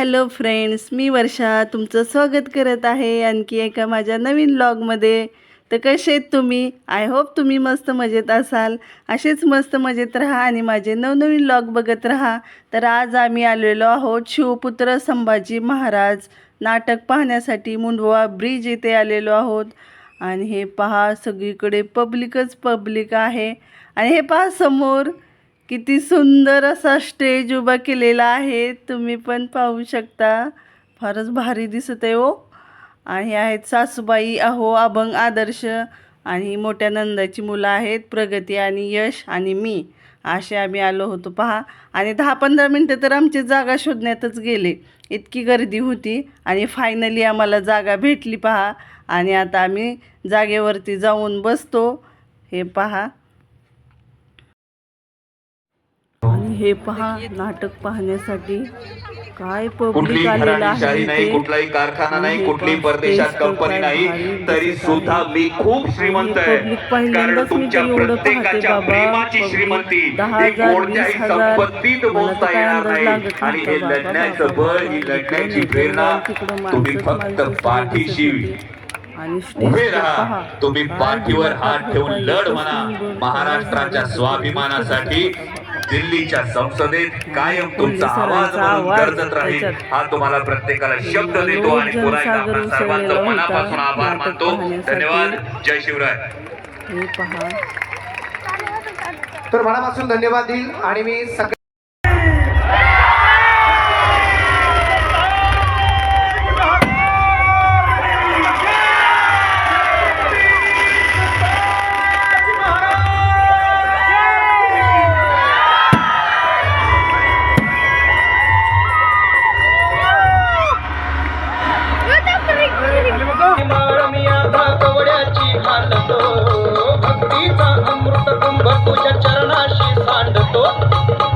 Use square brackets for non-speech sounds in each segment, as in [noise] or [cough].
Hello friends मी वर्षा तुमचं स्वागत करत आहे आणखी एका माझ्या नवीन ब्लॉगमध्ये तर कसे आहेत तुम्ही? आय होप तुम्ही मस्त मजेत असाल. असेच मस्त मजेत राहा आणि माझे नवनवीन ब्लॉग बघत राहा. तर आज आम्ही आलेलो आहोत शिवपुत्र संभाजी महाराज नाटक पाहण्यासाठी मुंडवा ब्रिज येथे आलेलो आहोत. आणि हे पहा सगळीकडे पब्लिकच पब्लिक आहे. आणि हे पहा समोर किती सुंदर असा स्टेज उभा केलेला आहे. तुम्ही पण पाहू शकता. फारच भारी दिसत आहे हो. आणि आहेत सासूबाई अहो अभंग आदर्श आणि मोठ्या नंदाची मुलं आहेत प्रगती आणि यश आणि मी. असे आम्ही आलो होतो पहा. आणि दहा पंधरा मिनटं तर आमची जागा शोधण्यातच गेले. इतकी गर्दी होती आणि फायनली आम्हाला जागा भेटली पहा. आणि आता आम्ही जागेवरती जाऊन बसतो. हे पहा आणि हे पहा नाटक पाहण्यासाठी काय आलेलं घराणेशाही नाही. कुठलाही कारखाना नाही पहा, परदेशात कंपनी नाही तरी सुद्धा. मी खूप श्रीमंत आहे कारण तुमच्या प्रत्येकाच्या. प्रेमाची श्रीमंती कोणत्याही. संपत्तीत मोजता काय येणार नाही आणि हे. लढण्याचं बळ. ही लढण्याची प्रेरणा तुम्ही फक्त पाठीशी उभे राहा. तुम्ही पाठीवर हात ठेवून लढ म्हणा. महाराष्ट्राच्या स्वाभिमानासाठी दिल्लीच्या संसदेत कायम तुमचा आवाज म्हणून गरजत राहील. हा तुम्हाला प्रत्येकाला शब्द देतो आणि पुन्हा एकदा सर्वांचं मनापासून आभार मानतो. धन्यवाद. जय शिवराय. तर मनापासून धन्यवाद देईल आणि मी सगळ्या you [laughs]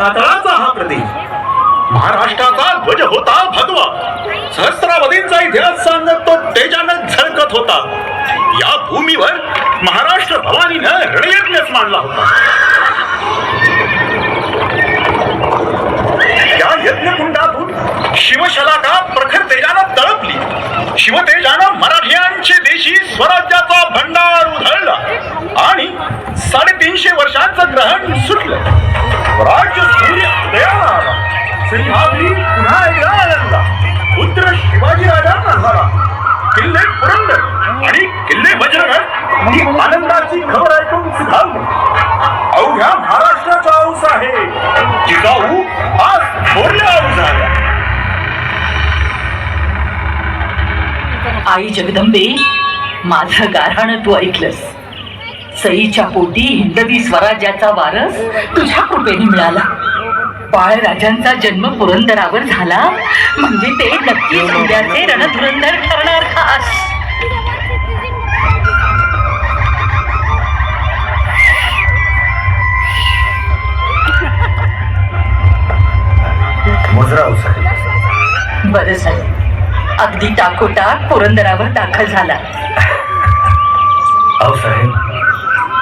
कातळाचा हा प्रदेश. महाराष्ट्राचा ध्वज होता भगवा. सहस्रावधींचा इतिहास सांगत तो तेजानं झळकत होता. या भूमीवर महाराष्ट्र भवानीनं रणयज्ञच मांडला होता. या यज्ञकुंडातून शिवशलाका प्रखर तेजानं तळपली. शिवतेजानं मराठ्यांचे देशी स्वराज्याचा भंडार उधळला आणि साडेतीनशे वर्षांचं ग्रहण सुटलं. राज्य सूर्य उदयाला आला सिंहाद्री पुन्हा एकदा आनंदा पुत्र शिवाजी राजांना झाला किल्ले पुरंदर आणि किल्ले वज्रगड ही आनंदाची खबर ऐकून सुधारली अवघ्या महाराष्ट्राचा औस आहे जिजाऊ आज थोरल्या औस झाल्या आई जगदंबे माझं गारहाण तू ऐकलंस. सईच्या पोटी हिंदवी स्वराज्याचा वारस तुझ्या कृपेने मिळाला. बाळराजांचा जन्म पुरंदरावर झाला. म्हणजे ते नक्कीच उद्याचे रणधुरंदर ठरणार खास बरं झालं अगदी टाकोटाक पुरंदरावर दाखल झाला. साहेब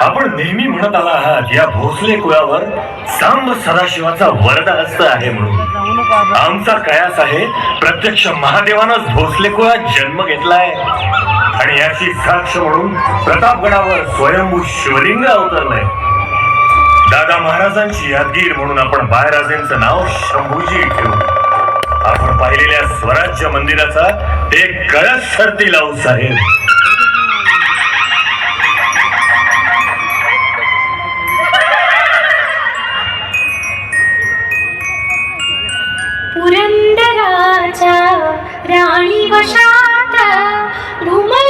आपण नेहमी म्हणत आला आहात या भोसले कुळावर सांब सदाशिवाचा वरदा हस्त आहे म्हणून. आमचा कयास आहे प्रत्यक्ष महादेवानंच भोसले कुळात जन्म घेतलाय. आणि याची साक्ष म्हणून प्रतापगडावर स्वयंभू शिवलिंग अवतरलंय. दादा महाराजांची यादगीर म्हणून आपण बाळराजेंचं नाव शंभूजी ठेवू. आपण पाहिलेल्या स्वराज्य मंदिराचा ते कळस ठरतील लावू साहेब. বাঁচাও রানী বসাতা ঘুমা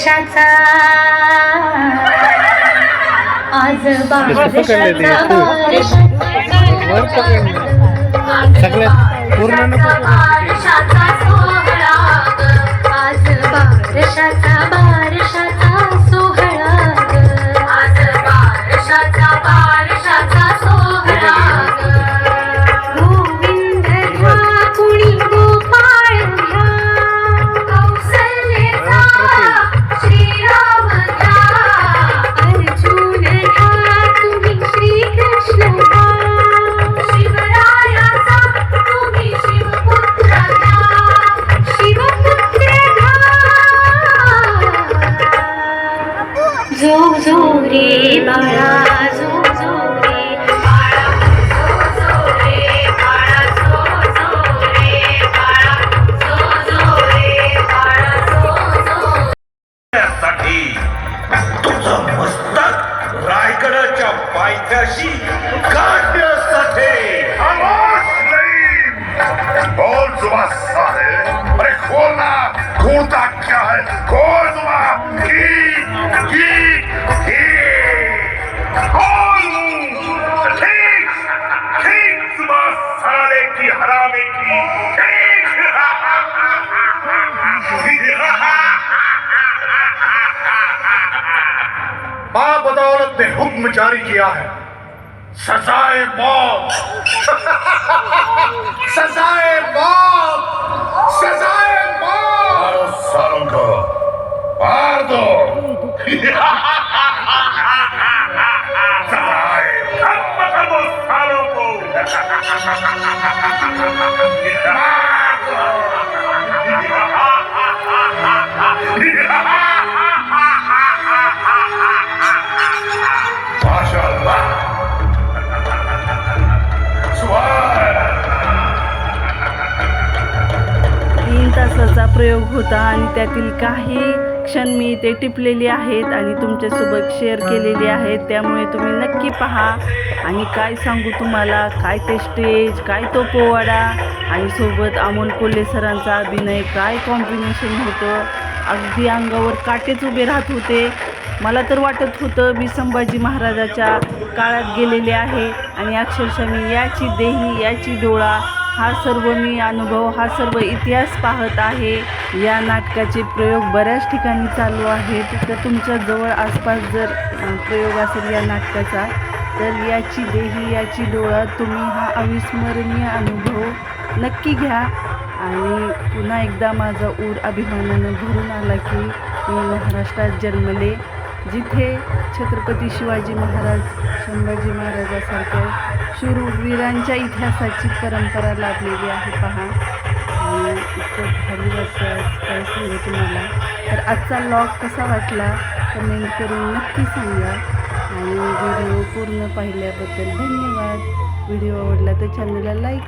बारशाचा आज सगळ्यात पूर्ण. आज बारशाचा बाप बदौलत ने हुक्म जारी किया है। सजाए मौत [laughs] सजाए मौत सजाए santo, pardo. Sai, होता आणि त्यातील काही क्षण मी ते टिपलेले आहेत आणि तुमच्यासोबत शेअर केलेले आहेत. त्यामुळे तुम्ही नक्की पहा. आणि काय सांगू तुम्हाला? काय ते स्टेज काय तो पोवाडा? आणि सोबत अमोल कोल्हे सरांचा अभिनय काय कॉम्बिनेशन होतं? अगदी अंगावर काटेच उभे राहत होते. मला तर वाटत होतं मी संभाजी महाराजाच्या काळात गेलेले आहे. आणि अक्षरशः मी याची देही याची डोळा हा सर्व मी अनुभव हा सर्व इतिहास पाहत आहे. या नाटकाचे प्रयोग बऱ्याच ठिकाणी चालू आहेत. तर तुमच्या जवळ आसपास जर प्रयोग असेल या नाटकाचा तर याची देही याची डोळा तुम्ही हा अविस्मरणीय अनुभव नक्की घ्या. आणि पुन्हा एकदा माझा ऊर अभिमानानं भरून आला की मी महाराष्ट्रात जन्मले. जिथे छत्रपती शिवाजी महाराज संभाजी महाराजासारख्या शूरवीरांच्या इतिहासाची परंपरा लाभलेली आहे पहा. इतकं भारी वाटतं काय सांगू तुम्हाला तर आजचा लॉग कसा वाटला कमेंट करून नक्की सांगा. आणि व्हिडिओ पूर्ण पाहिल्याबद्दल धन्यवाद. व्हिडिओ आवडला तर चॅनलला लाईक